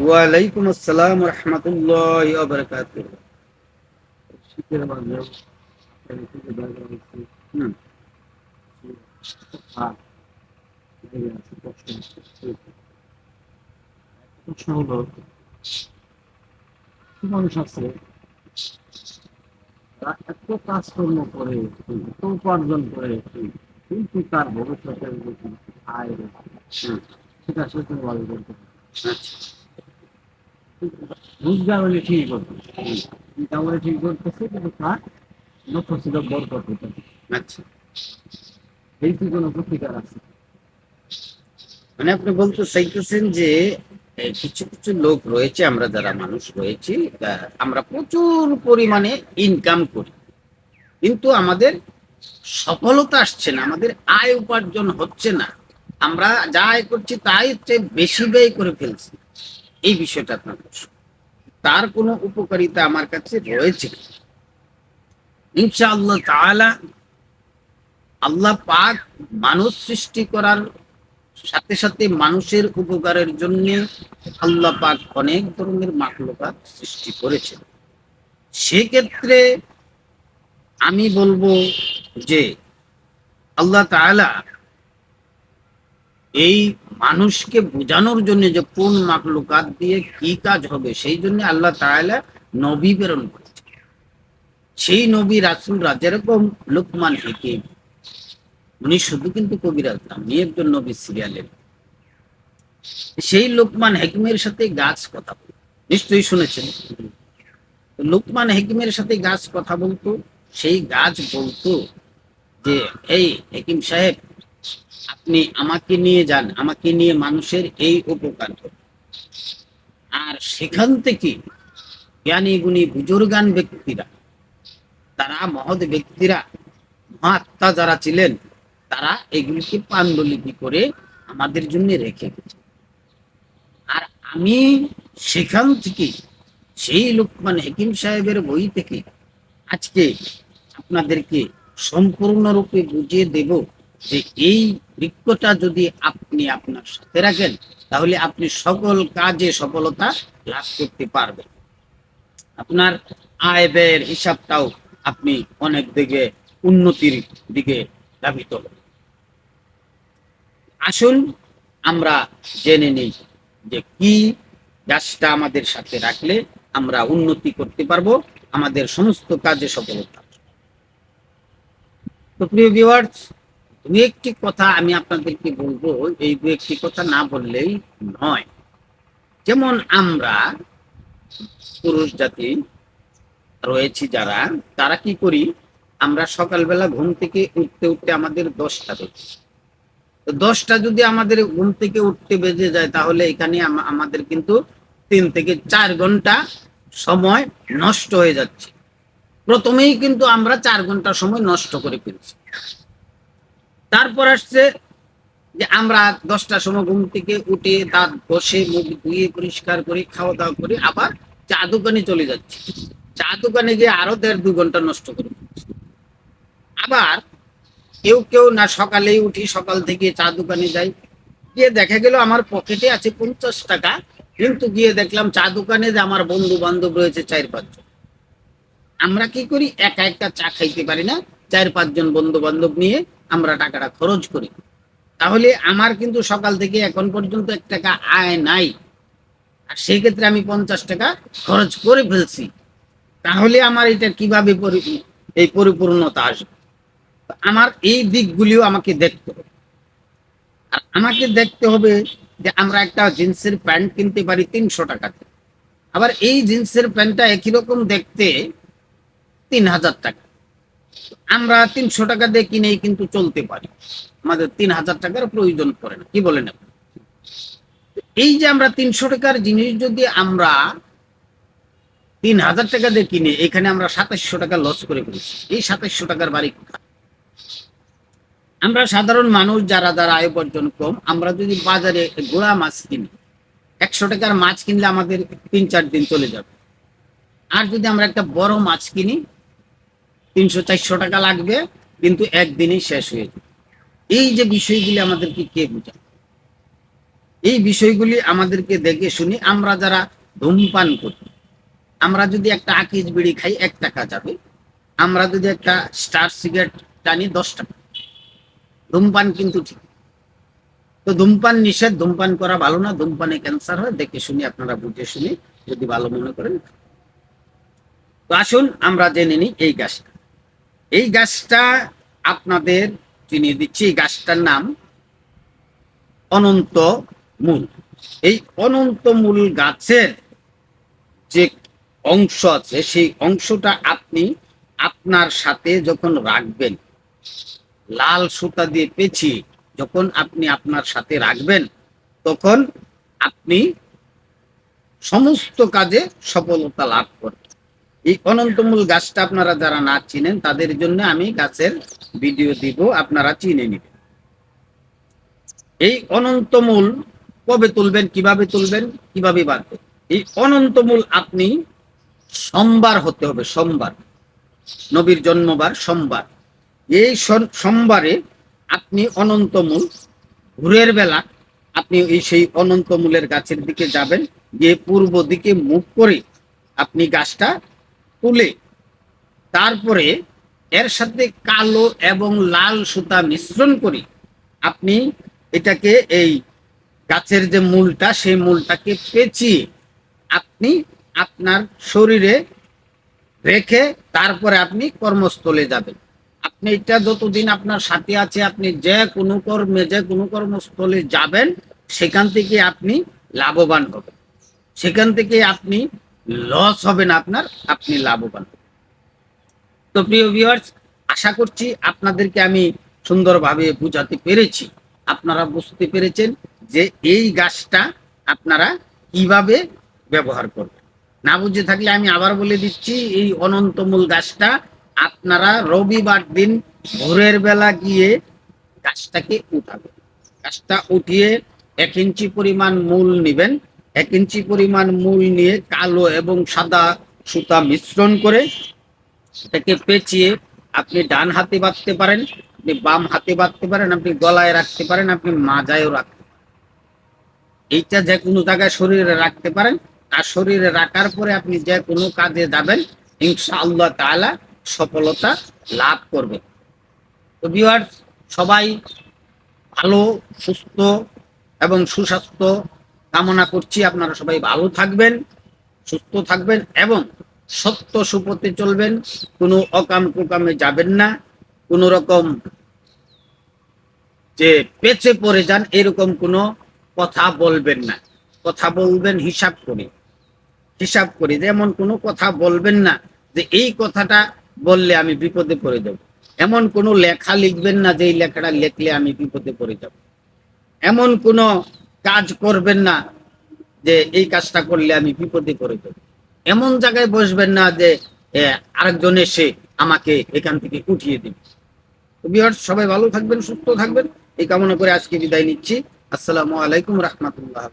ওয়ালাইকুম আসসালাম রহমতুল্লাহ বারকাত মানুষ আছে এত কাজকর্ম করে উপার্জন করে কিন্তু তার ভবিষ্যতের আয় রোজগার হলে ঠিক ঠিক করতেছে কিন্তু তার লক্ষ্য ছিল বরকত হতে আচ্ছা এই প্রতিকার আছে মানে আপনি বলতে চাইতেছেন যে কিছু কিছু লোক রয়েছে, আমরা যারা মানুষ রয়েছি আমরা প্রচুর পরিমাণে ইনকাম করি। কিন্তু আমাদের সফলতা আসছে না, আমাদের আয় উপার্জন হচ্ছে না। আমরা যা আয় করছি তাই বেশি ব্যয় করে ফেলছি। এই বিষয়টা আপনার প্রশ্ন। তার কোনো উপকারিতা আমার কাছে রয়েছে ইনশাআল্লাহ তাআলা আল্লাহ পাক মানুষ সৃষ্টি করার সাথে সাথে মানুষের উপকারের জন্য আল্লাহ পাক অনেক ধরনের মাকলুকাত সৃষ্টি করেছেন। সেক্ষেত্রে আমি বলব যে আল্লাহ তাআলা এই মানুষকে বোঝানোর জন্য যে কোন মাকলুকাত দিয়ে কি কাজ হবে, সেই জন্য আল্লাহ তাআলা নবী প্রেরণ করেছেন। সেই নবী রাসূলরা যেরকম লোকমান হিকিম উনি শুধু কিন্তু কবিরাজ না, উনি একজন নবী সিরিয়ালের। সেই লোকমান হেকিমের সাথে গাছ কথা নিশ্চয়ই শুনেছেন? লোকমান হেকিমের সাথে গাছ কথা বলতো, সেই গাছ বলতো যে, এই হেকিম সাহেব আপনি আমাকে নিয়ে যান, আমাকে নিয়ে মানুষের এই উপকার আর সেখান থেকে জ্ঞানী গুণী বুজুর্গান ব্যক্তিরা, তারা মহৎ ব্যক্তিরা, মহাত্মা যারা ছিলেন, তারা এগুলিকে পাণ্ডুলিপি করে আমাদের জন্য রেখে গেছে। আর আমি সেখান থেকে সেই লোকমান হেকিম সাহেবের বই থেকে আজকে আপনাদেরকে সম্পূর্ণরূপে বুঝিয়ে দেব যে এই বৃক্ষটা যদি আপনি আপনার সাথে রাখেন, তাহলে আপনি সকল কাজে সফলতা লাভ করতে পারবেন। আপনার আয় ব্যয়ের হিসাবটাও আপনি অনেক দিকে উন্নতির দিকে ধাবিত হবে আসুন আমরা জেনে নিই যে কি গাছটা আমাদের সাথে রাখলে আমরা উন্নতি করতে পারব, আমাদের সমস্ত কাজে সফলতা। তো প্রিয় ভিউয়ার্স দু একটি কথা আমি আপনাদেরকে বলব, এই দু একটি কথা না বললেই নয়। যেমন আমরা পুরুষ জাতি রয়েছি যারা, তারা কি করি? আমরা সকালবেলা ঘুম থেকে উঠতে উঠতে আমাদের দশটা বেজে দশটা যদি আমাদের ঘুম থেকে উঠতে বেজে যায়, তাহলে এখানে আমাদের কিন্তু তিন থেকে চার ঘণ্টা সময় নষ্ট হয়ে যাচ্ছে। প্রথমেই কিন্তু আমরা চার ঘণ্টা সময় নষ্ট করে ফেলছি। তারপর আসছে যে আমরা দশটার সময় ঘুম থেকে উঠে দাঁত বসে মুখ ধুয়ে পরিষ্কার করে খাওয়া দাওয়া করে আবার চা দোকানে চলে যাচ্ছি। চা দোকানে গিয়ে আরও দেড় দু ঘণ্টা নষ্ট করে। আবার কেউ কেউ না সকালেই উঠি, সকাল থেকে চা দোকানে যাই। গিয়ে দেখা গেল আমার পকেটে আছে পঞ্চাশ টাকা। কিন্তু গিয়ে দেখলাম চা দোকানে যে আমার বন্ধু বান্ধব রয়েছে চার পাঁচজন। আমরা কি করি? একা একটা চা খাইতে পারি না। চার পাঁচজন বন্ধু বান্ধব নিয়ে আমরা টাকাটা খরচ করি। তাহলে আমার কিন্তু সকাল থেকে এখন পর্যন্ত এক টাকা আয় নাই। আর সেই ক্ষেত্রে আমি পঞ্চাশ টাকা খরচ করে ফেলছি। তাহলে আমার এটা কীভাবে এই পরিপূর্ণতা আসবে? আমার এই দিকগুলিও আমাকে দেখতে হবে। আর আমাকে দেখতে হবে যে আমরা একটা জিন্সের প্যান্ট কিনতে পারি তিনশো টাকাতে আবার এই জিন্সের প্যান্টটা একই রকম দেখতে তিন হাজার টাকা। আমরা তিনশো টাকা দিয়ে কিনেই কিন্তু চলতে পারি। আমাদের তিন হাজার টাকার প্রয়োজন পড়ে না। কি বলেন এই যে আমরা তিনশো টাকার জিনিস যদি আমরা তিন হাজার টাকা দিয়ে কিনে, এখানে আমরা সাতাশশো টাকা লস করে ফেলেছি। এই সাতাশশো টাকার বাড়ি কোথায়? আমরা সাধারণ মানুষ যারা যারা আয় উপার্জন কম, আমরা যদি বাজারে গোড়া মাছ কিনি, একশো টাকার মাছ কিনলে আমাদের তিন চার দিন চলে যাবে। আর যদি আমরা একটা বড় মাছ কিনি তিনশো, চারশো টাকা লাগবে, কিন্তু একদিনেই শেষ হয়ে যাবে। এই যে বিষয়গুলি আমাদেরকে কে বোঝায় এই বিষয়গুলি আমাদেরকে দেখে শুনি আমরা যারা ধূমপান করি, আমরা যদি একটা আকিজ বিড়ি খাই, এক টাকা যাবে। আমরা যদি একটা স্টার সিগারেট টানি, দশ টাকা। ধূমপান কিন্তু ঠিক। তো ধূমপান নিষেধ, ধূমপান করা ভালো না, ধূমপানে ক্যান্সার হয়। দেখে শুনি আপনারা বুঝে শুনি যদি ভালো মনে করেন। তো আসুন, আমরা জেনে নিই এই গাছটা। এই গাছটা আপনাদের চিনিয়ে দিচ্ছি, এই গাছটার নাম অনন্ত মূল। এই অনন্ত মূল গাছের যে অংশ আছে, সেই অংশটা আপনি আপনার সাথে যখন রাখবেন, লাল সুতা দিয়ে পেঁচিয়ে যখন আপনি আপনার সাথে রাখবেন, তখন আপনি সমস্ত কাজে সফলতা লাভ করবেন। এই অনন্তমূল গাছটা আপনারা যারা না চিনেন, তাদের জন্য আমি গাছের ভিডিও দিব, আপনারা চিনে নেবেন। এই অনন্তমূল কবে তুলবেন, কীভাবে তুলবেন, কীভাবে বাঁধবেন এই অনন্তমূল আপনি সোমবার হতে হবে, সোমবার। নবীর জন্মবার সোমবার। এই সোমবারে আপনি অনন্তমূল, ভোরের বেলা আপনি এই সেই অনন্তমূলের গাছের দিকে যাবেন, গিয়ে পূর্ব দিকে মুখ করে আপনি গাছটা তুলে তারপরে এর সাথে কালো এবং লাল সুতা মিশ্রণ করে আপনি এটাকে এই গাছের যে মূলটা, সেই মূলটাকে পেঁচিয়ে আপনি আপনার শরীরে রেখে তারপরে আপনি কর্মস্থলে যাবেন। আপনি এটা যতদিন আপনার সাথে আছে, আপনি যে কোনো কর্মে, যে কোনো কর্মস্থলে যাবেন, সেখান থেকে আপনি লাভবান হবেন। সেখান থেকে আপনি লস হবে না আপনার, আপনি লাভবান। তো প্রিয় ভিউয়ার্স আশা করছি আপনাদেরকে আমি সুন্দরভাবে বুঝাতে পেরেছি। আপনারা বুঝতে পেরেছেন যে এই গাছটা আপনারা কীভাবে ব্যবহার করবেন। না বুঝে থাকলে আমি আবার বলে দিচ্ছি, এই অনন্তমূল গাছটা আপনারা রবিবার দিন ভোরের বেলা গিয়ে গাছটাকে উঠাবেন। গাছটা উঠিয়ে এক ইঞ্চি পরিমাণ মূল নেবেন এক ইঞ্চি পরিমাণ মূল নিয়ে কালো এবং সাদা সুতা মিশ্রণ করে এটাকে পেঁচিয়ে আপনি ডান হাতে বাঁধতে পারেন, আপনি বাম হাতে বাঁধতে পারেন, আপনি গলায় রাখতে পারেন, আপনি মাজায়ও রাখতে এইটা যে কোনো জায়গায় শরীরে রাখতে পারেন। আর শরীরে রাখার পরে আপনি যে কোনো কাজে যাবেন, ইনশাআল্লাহ তাআলা সফলতা লাভ করবেন তো ভিউয়ার্স সবাই ভালো, সুস্থ এবং সুস্বাস্থ্য কামনা করছি আপনারা সবাই ভালো থাকবেন, সুস্থ থাকবেন এবং সত্য সুপথে চলবেন। কোনো অকাম কুকামে যাবেন না। কোনো রকম যে পেছে পড়ে যান, এরকম কোনো কথা বলবেন না। কথা বলবেন হিসাব করে। হিসাব করে যেমন কোনো কথা বলবেন না যে এই কথাটা বললে আমি বিপদে পড়ে যাব। এমন কোনো লেখা লিখবেন না যে এই লেখাটা লিখলে আমি বিপদে পড়ে যাব। এমন কোনো কাজ করবেন না যে এই কাজটা করলে আমি বিপদে করে যাব। এমন জায়গায় বসবেন না যে আরেকজন এসে আমাকে এখান থেকে উঠিয়ে দিবে। সবাই ভালো থাকবেন, সুস্থ থাকবেন। এই কামনা করে আজকে বিদায় নিচ্ছি। আসসালামু আলাইকুম রহমতুল্লাহ।